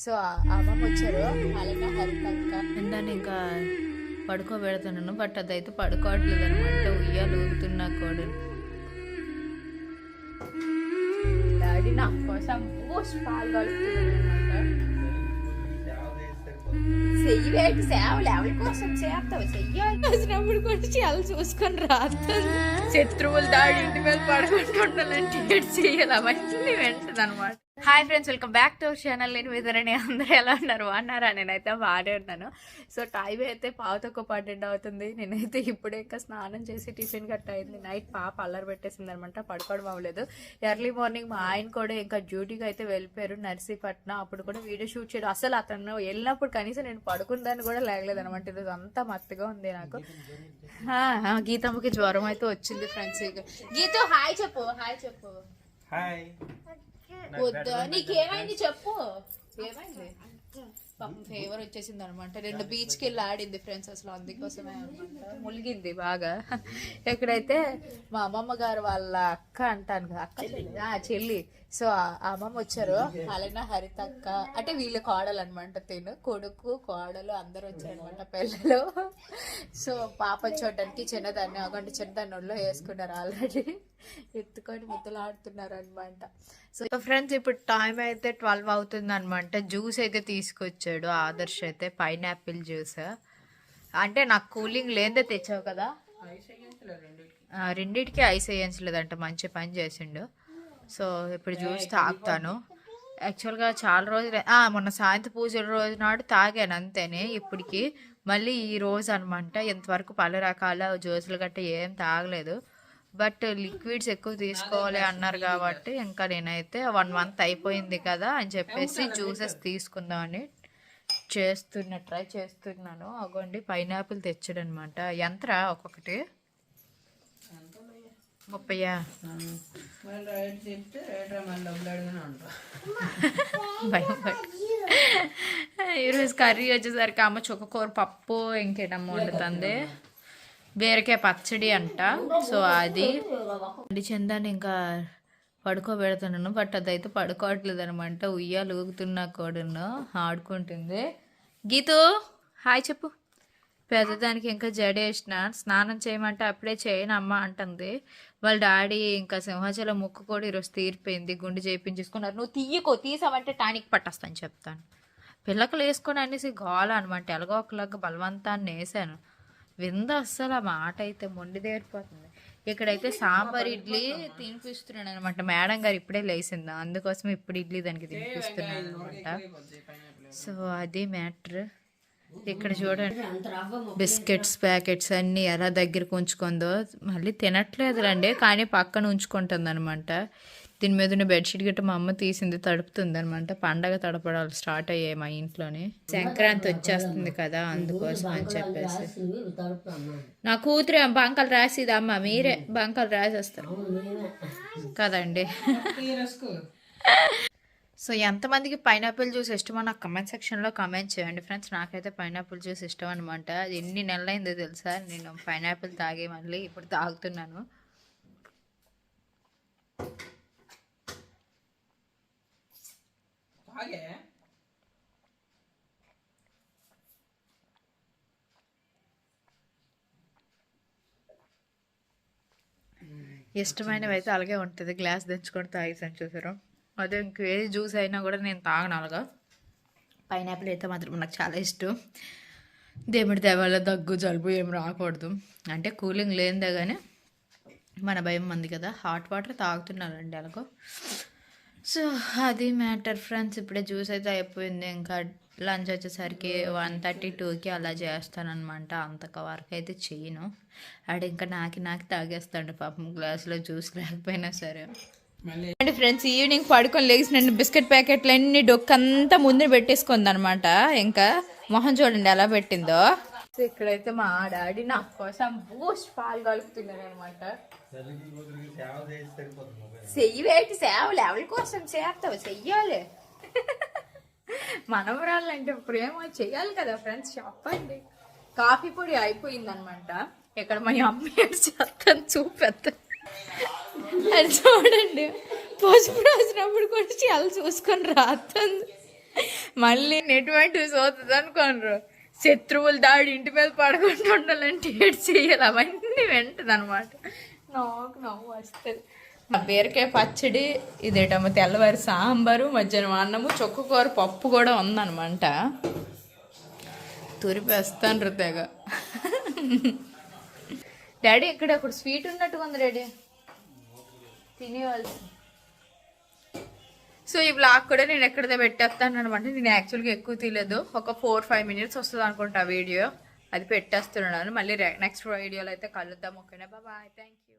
So ఆ అమ్మమ్మ వచ్చారు. అలాగే హరితక్క దాన్ని ఇంకా పడుకోబెడుతున్నాను బట్ అదైతే పడుకోవట్లేదు అనమాట ఉయ్యాలు ఊగుతున్నా కూడా. డాడీ నా కోసం పాలు చెయ్యి సేవలు ఎవరి కోసం చేస్తావు చెయ్యాలి వచ్చినప్పుడు కూడా చాలా చూసుకొని రాస్తాను శత్రువులు దాడి ఇంటి మీద పడుకుంటుండాలంటే చేయాలి అవన్నీ వెంటది అనమాట hi friends welcome back to our channel నేను విధరని అందరూ ఎలా ఉన్నారు? అన్నారా నేనైతే బాగానే ఉన్నాను. సో టైం అయితే పావుతొక్క పన్నెండు అవుతుంది. నేనైతే ఇప్పుడే ఇంకా స్నానం చేసి టిఫిన్ గట్ట అయింది. నైట్ పాప అల్లరి పెట్టేసింది అనమాట పడుకోవడం అవ్వలేదు. ఎర్లీ మార్నింగ్ మా ఆయన కూడా ఇంకా డ్యూటీకి అయితే వెళ్ళిపోయారు. నర్సీపట్నం. అప్పుడు కూడా వీడియో షూట్ చేయడం. అసలు అతను వెళ్ళినప్పుడు కనీసం నేను పడుకుందాన్ని కూడా లేగలేదు అనమాట ఈరోజు అంతా మత్తుగా ఉంది నాకు. గీతమ్మకి జ్వరం అయితే వచ్చింది ఫ్రెండ్స్ గీత హాయ్ చెప్పు. హాయ్ చెప్పు. హాయ్ వద్దా? నీకేమైంది చెప్పు. ఏమైంది? పాపం ఫేవర్ వచ్చేసింది అనమాట రెండు బీచ్కి వెళ్ళి ఆడింది ఫ్రెండ్స్ అసలు అందుకోసమే అనమాట. ములిగింది బాగా. ఎక్కడైతే మా అమ్మమ్మ గారు వాళ్ళ అక్క అంటాను కదా అక్క చెల్లి. ఆ, చెల్లి. సో ఆ అమ్మమ్మ వచ్చారు. అలానే హరితక్క. అంటే వీళ్ళ కోడలు అనమాట తిను. కొడుకు కోడలు అందరూ వచ్చారనమాట పిల్లలు సో పాప చూడడానికి చిన్నదాన్ని అగంటి చిన్నదాన్ని ఒళ్ళో వేసుకున్నారు ఆల్రెడీ. ఎత్తుకొని ముద్దలాడుతున్నారు అనమాట సో ఫ్రెండ్స్ ఇప్పుడు టైం అయితే ట్వెల్వ్ అవుతుంది అనమాట జ్యూస్ అయితే తీసుకొచ్చాడు ఆదర్శ్ అయితే పైనాపిల్ జ్యూస్. అంటే నాకు కూలింగ్ లేదే తెచ్చావు కదా? రెండిటికి ఐస్ వేయించలేదంట మంచి పని చేసిండు. సో ఇప్పుడు జ్యూస్ తాగుతాను. యాక్చువల్గా చాలా రోజులు మొన్న సాయంత్రం పూజల రోజు నాడు తాగాను అంతేనే ఇప్పటికి. మళ్ళీ ఈ రోజు అనమాట ఇంతవరకు పలు రకాల జ్యూసులు గట్ట ఏం తాగలేదు. బట్ లిక్విడ్స్ ఎక్కువ తీసుకోవాలి అన్నారు కాబట్టి ఇంకా నేనైతే వన్ మంత్ అయిపోయింది కదా అని చెప్పేసి జ్యూసెస్ తీసుకుందామని చేస్తున్నా ట్రై చేస్తున్నాను. అగోండి పైనాపిల్ తెచ్చాడు అనమాట ఎంతరా ఒక్కొక్కటి ముప్పయ్యా భయం. ఈరోజు కర్రీ వచ్చేసరికి అమ్మ చుక్కకూర పప్పు ఇంకేటమ్మ వండుతుంది. బీరకాయ పచ్చడి అంట. సో అది. అండి చందాన్ని ఇంకా పడుకోబెడుతున్నాను బట్ అదైతే పడుకోవట్లేదు అనమాట ఉయ్యాలు ఊగుతున్నా కూడాను. ఆడుకుంటుంది. గీతు హాయ్ చెప్పు. పెద్దదానికి ఇంకా జడేసిన స్నానం చేయమంటే అప్పుడే చేయను అమ్మ అంటుంది. వాళ్ళ డాడీ ఇంకా సింహాచలం ముక్కు కూడా ఈరోజు తీరిపోయింది. గుండు చేయించేసుకున్నారు నువ్వు తీయకో తీసావంటే టానిక్ పట్టేస్తాను చెప్తాను. పిల్లకలు వేసుకొని అనేసి గోల అనమాట. ఎలాగో ఒకలాగా బలవంతాన్ని వేసాను వింద అస్సలు ఆ మాట అయితే మొండి దేరిపోతుంది. ఇక్కడైతే సాంబార్ ఇడ్లీ తినిపిస్తున్నాను అనమాట మేడం గారు ఇప్పుడే లేచిందా. అందుకోసం ఇప్పుడు ఇడ్లీ దానికి తినిపిస్తున్నాను అనమాట సో అది మ్యాటర్. ఇక్కడ చూడండి. బిస్కెట్స్ ప్యాకెట్స్ అన్నీ ఎలా దగ్గరకు ఉంచుకుందో మళ్ళీ తినట్లేదులండి కానీ పక్కన ఉంచుకుంటుంది అనమాట దీని మీద ఉన్న బెడ్షీట్ గట్ట మా అమ్మ తీసింది తడుపుతుంది అనమాట పండగ తడపడాలు స్టార్ట్ అయ్యాయి మా ఇంట్లోనే. సంక్రాంతి వచ్చేస్తుంది కదా అందుకోసం అని చెప్పేసి. నా కూతురు బంకలు రాసిది అమ్మ మీరే బంకలు రాసేస్తారు. కదండి. సో ఎంతమందికి పైనాపిల్ జ్యూస్ ఇష్టమో నాకు కమెంట్ సెక్షన్లో కమెంట్ చేయండి ఫ్రెండ్స్. నాకైతే పైనాపిల్ జ్యూస్ ఇష్టం అనమాట అది ఎన్ని నెలలైందో తెలుసా? నేను పైనాపిల్ తాగే మళ్ళీ ఇప్పుడు తాగుతున్నాను. ఇష్టమైనవి అయితే అలాగే ఉంటుంది. గ్లాస్ దించుకొని తాగేసాను చూసారు? అదే ఇంకే జ్యూస్ అయినా కూడా నేను తాగను అలాగా. పైనాపిల్ అయితే మాత్రం నాకు చాలా ఇష్టం. దేవుడి దేవాల దగ్గు జలుబు ఏం రాకూడదు. అంటే కూలింగ్ లేనిదే కానీ మన భయం మంది కదా. హాట్ వాటర్ తాగుతున్నారండి అలాగో. సో అది మ్యాటర్ ఫ్రెండ్స్. ఇప్పుడే జ్యూస్ అయితే అయిపోయింది. ఇంకా లంచ్ వచ్చేసరికి వన్ థర్టీ టూకి అలా చేస్తానమాట అంతక వరకు అయితే చేయను. ఆడు ఇంకా నాకి నాకు తాగేస్తాడు పాపం. గ్లాస్లో జ్యూస్ లేకపోయినా సరే. అండి ఫ్రెండ్స్ ఈవినింగ్ పడుకొని లేచి నన్ను బిస్కెట్ ప్యాకెట్లు అన్ని డొక్కంతా ముందు పెట్టేసుకుంది అనమాట ఇంకా మొహం చూడండి ఎలా పెట్టిందో. ఇక్కడైతే మా డాడీ నా కోసం బూస్ట్ పాలు కలుపుతున్నారు అనమాట చెయ్యి సేవలు ఎవరి కోసం చేస్తావు చెయ్యాలి. మనవరాలంటే ప్రేమ చెయ్యాలి కదా ఫ్రెండ్స్ చెప్పండి. కాఫీ పొడి అయిపోయింది అనమాట ఇక్కడ మా అమ్మ చేస్తాను చూపెత్తా. అది చూడండి. పసుపు రాసినప్పుడు కూడా చాలా చూసుకొని రాస్తుంది మళ్ళీ ఎటువంటి సోతుంది అనుకోనరు శత్రువుల దాడి ఇంటి మీద పడకుండా ఉండాలంటే ఏడు చేయాలి అవన్నీ వెంటది అనమాట నాకు నవ్వు వస్తుంది. బీరకాయ పచ్చడి ఇదేటమ్మ తెల్లవారి సాంబారు మధ్యాహ్నం అన్నము చొక్కకూర పప్పు కూడా ఉందన్నమాట. తురిపేస్తాను తెగ. డాడీ ఇక్కడ అక్కడ స్వీట్ ఉన్నట్టుగా ఉంది డాడీ. తినేవాళ్ళు. సో ఈ బ్లాగ్ కూడా నేను ఎక్కడిదో పెట్టేస్తాను అనమాట. నేను యాక్చువల్గా ఎక్కువ తీయలేదు. ఒక ఫోర్ ఫైవ్ మినిట్స్ వస్తుంది అనుకుంటా వీడియో అది పెట్టేస్తున్నాను. మళ్ళీ నెక్స్ట్ వీడియోలో అయితే కలుద్దాం. ఓకేనా? Bye thank you